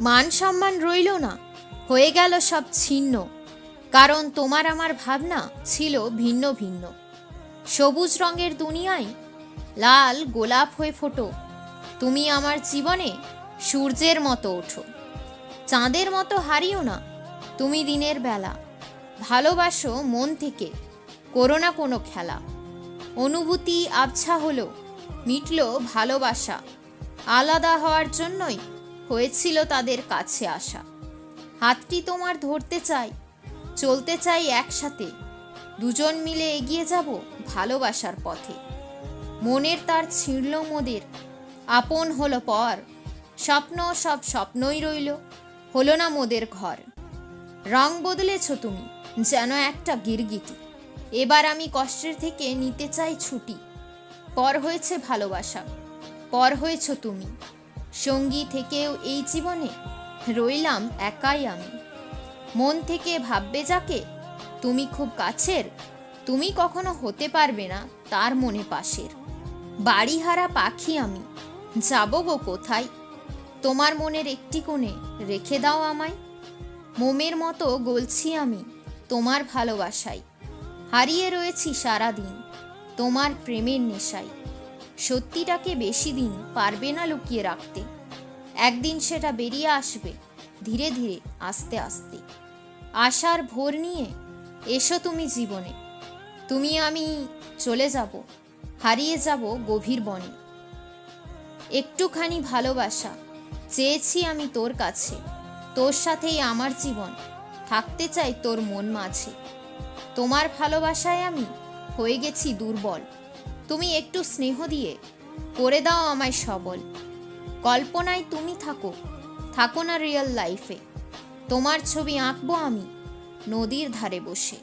মান সম্মান রইল না, হয়ে গেল সব ছিন্ন। কারণ তোমার আমার ভাবনা ছিল ভিন্ন ভিন্ন। সবুজ রঙের দুনিয়ায় লাল গোলাপ হয়ে ফোটো। তুমি আমার জীবনে সূর্যের মতো ওঠো। চাঁদের মতো হারিও না, তুমি দিনের বেলা। ভালোবাসো মন থেকে, করো না কোনো খেলা। অনুভূতি আবছা হলো, মিটল ভালোবাসা। আলাদা হওয়ার জন্যই হয়েছিল তাদের কাছে আসা। হাতটি তোমার ধরতে চাই, চলতে চাই একসাথে। দুজন মিলে এগিয়ে যাব ভালোবাসার পথে। মনের তার ছিঁড়ল মোদের। আপন হলো পর। স্বপ্ন সব স্বপ্নই রইল। হলো না মোদের ঘর। রং বদলেছ তুমি, যেন একটা গিরগিটি। এবার আমি কষ্টের থেকে নিতে চাই ছুটি। পর হয়েছে ভালোবাসা। পর হয়েছ তুমি। সঙ্গী থেকেও এই জীবনে রইলাম একাই আমি। মন থেকে ভাববে যাকে, তুমি খুব কাছের, তুমি কখনো হতে পারবে না তার মনে পাশের। বাড়িহারা পাখি আমি, যাব গো কোথায়? তোমার মনের একটি কোণে রেখে দাও আমায়। মোমের মতো গলছি আমি তোমার ভালোবাসায়। হারিয়ে রয়েছি সারাদিন তোমার প্রেমের নেশায়। সত্যিটাকে বেশি দিন পারবে না লুকিয়ে রাখতে। একদিন সেটা বেরিয়ে আসবে, ধীরে ধীরে, আস্তে আস্তে। আশার ভোর নিয়ে এসো তুমি জীবনে। তুমি আমি চলে যাব, হারিয়ে যাব গভীর বনে। একটুখানি ভালোবাসা, চেয়েছি আমি তোর কাছে। তোর সাথেই আমার জীবন, থাকতে চাই তোর মন মাঝে। তোমার ভালোবাসায় আমি হয়ে গেছি দুর্বল। তুমি একটু স্নেহ দিয়ে করে দাও আমায় সবল। কল্পনায় তুমি থাকো থাকো না রিয়েল লাইফে তোমার ছবি আঁকবো আমি, নদীর ধারে বসে।